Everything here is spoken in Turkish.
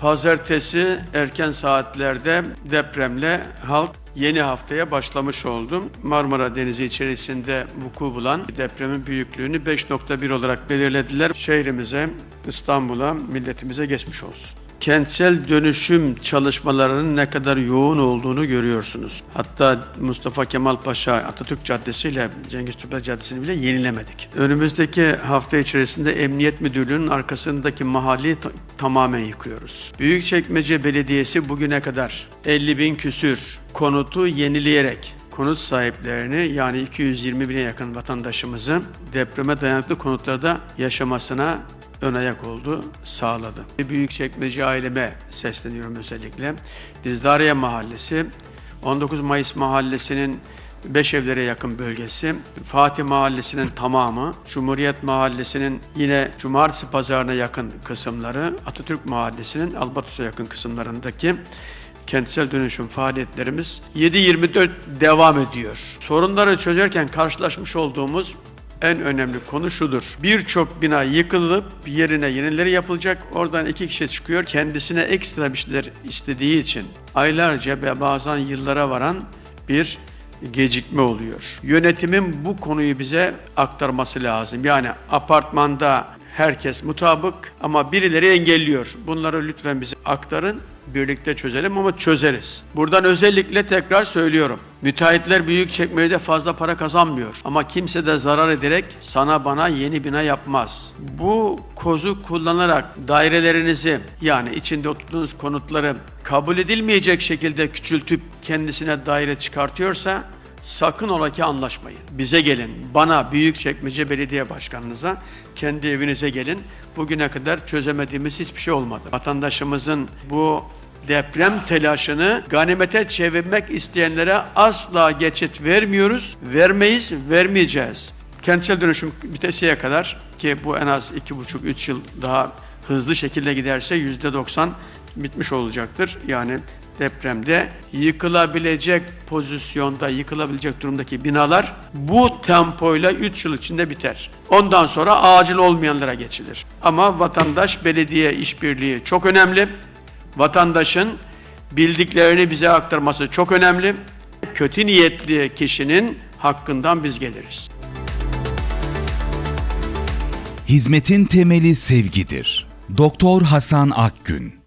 Pazartesi erken saatlerde depremle halk yeni haftaya başlamış oldu. Marmara Denizi içerisinde vuku bulan depremin büyüklüğünü 5.1 olarak belirlediler. Şehrimize, İstanbul'a, milletimize geçmiş olsun. Kentsel dönüşüm çalışmalarının ne kadar yoğun olduğunu görüyorsunuz. Hatta Mustafa Kemal Paşa Atatürk Caddesi ile Cengiz Topel Caddesi'ni bile yenilemedik. Önümüzdeki hafta içerisinde Emniyet Müdürlüğü'nün arkasındaki mahalleyi ta- tamamen yıkıyoruz. Büyükçekmece Belediyesi bugüne kadar 50 bin küsür konutu yenileyerek konut sahiplerini yani 220 bine yakın vatandaşımızı depreme dayanıklı konutlarda yaşamasına ön ayak oldu, sağladı. Büyükçekmece aileme sesleniyorum özellikle. Dizdariye Mahallesi, 19 Mayıs Mahallesi'nin beş evlere yakın bölgesi, Fatih Mahallesi'nin tamamı, Cumhuriyet Mahallesi'nin yine Cumartesi Pazarı'na yakın kısımları, Atatürk Mahallesi'nin Albatos'a yakın kısımlarındaki kentsel dönüşüm faaliyetlerimiz 7-24 devam ediyor. Sorunları çözerken karşılaşmış olduğumuz en önemli konu şudur. Birçok bina yıkılıp yerine yenileri yapılacak. Oradan iki kişi çıkıyor. Kendisine ekstra bir şeyler istediği için aylarca ve bazen yıllara varan bir gecikme oluyor. Yönetimin bu konuyu bize aktarması lazım. Yani apartmanda herkes mutabık ama birileri engelliyor. Bunları lütfen bize aktarın. Birlikte çözelim ama çözeriz. Buradan özellikle tekrar söylüyorum. Müteahhitler büyük çekmede fazla para kazanmıyor. Ama kimse de zarar ederek sana bana yeni bina yapmaz. Bu kozu kullanarak dairelerinizi yani içinde oturduğunuz konutları kabul edilmeyecek şekilde küçültüp kendisine daire çıkartıyorsa sakın ola ki anlaşmayın. Bize gelin, bana Büyükçekmece Belediye Başkanınıza, kendi evinize gelin. Bugüne kadar çözemediğimiz hiçbir şey olmadı. Vatandaşımızın bu deprem telaşını ganimete çevirmek isteyenlere asla geçit vermiyoruz, vermeyiz, vermeyeceğiz. Kentsel dönüşüm bitesiye kadar ki bu en az iki buçuk üç yıl daha hızlı şekilde giderse yüzde 90 bitmiş olacaktır. Yani depremde yıkılabilecek pozisyonda, yıkılabilecek durumdaki binalar bu tempoyla 3 yıl içinde biter. Ondan sonra acil olmayanlara geçilir. Ama vatandaş belediye işbirliği çok önemli. Vatandaşın bildiklerini bize aktarması çok önemli. Kötü niyetli kişinin hakkından biz geliriz. Hizmetin temeli sevgidir. Doktor Hasan Akgün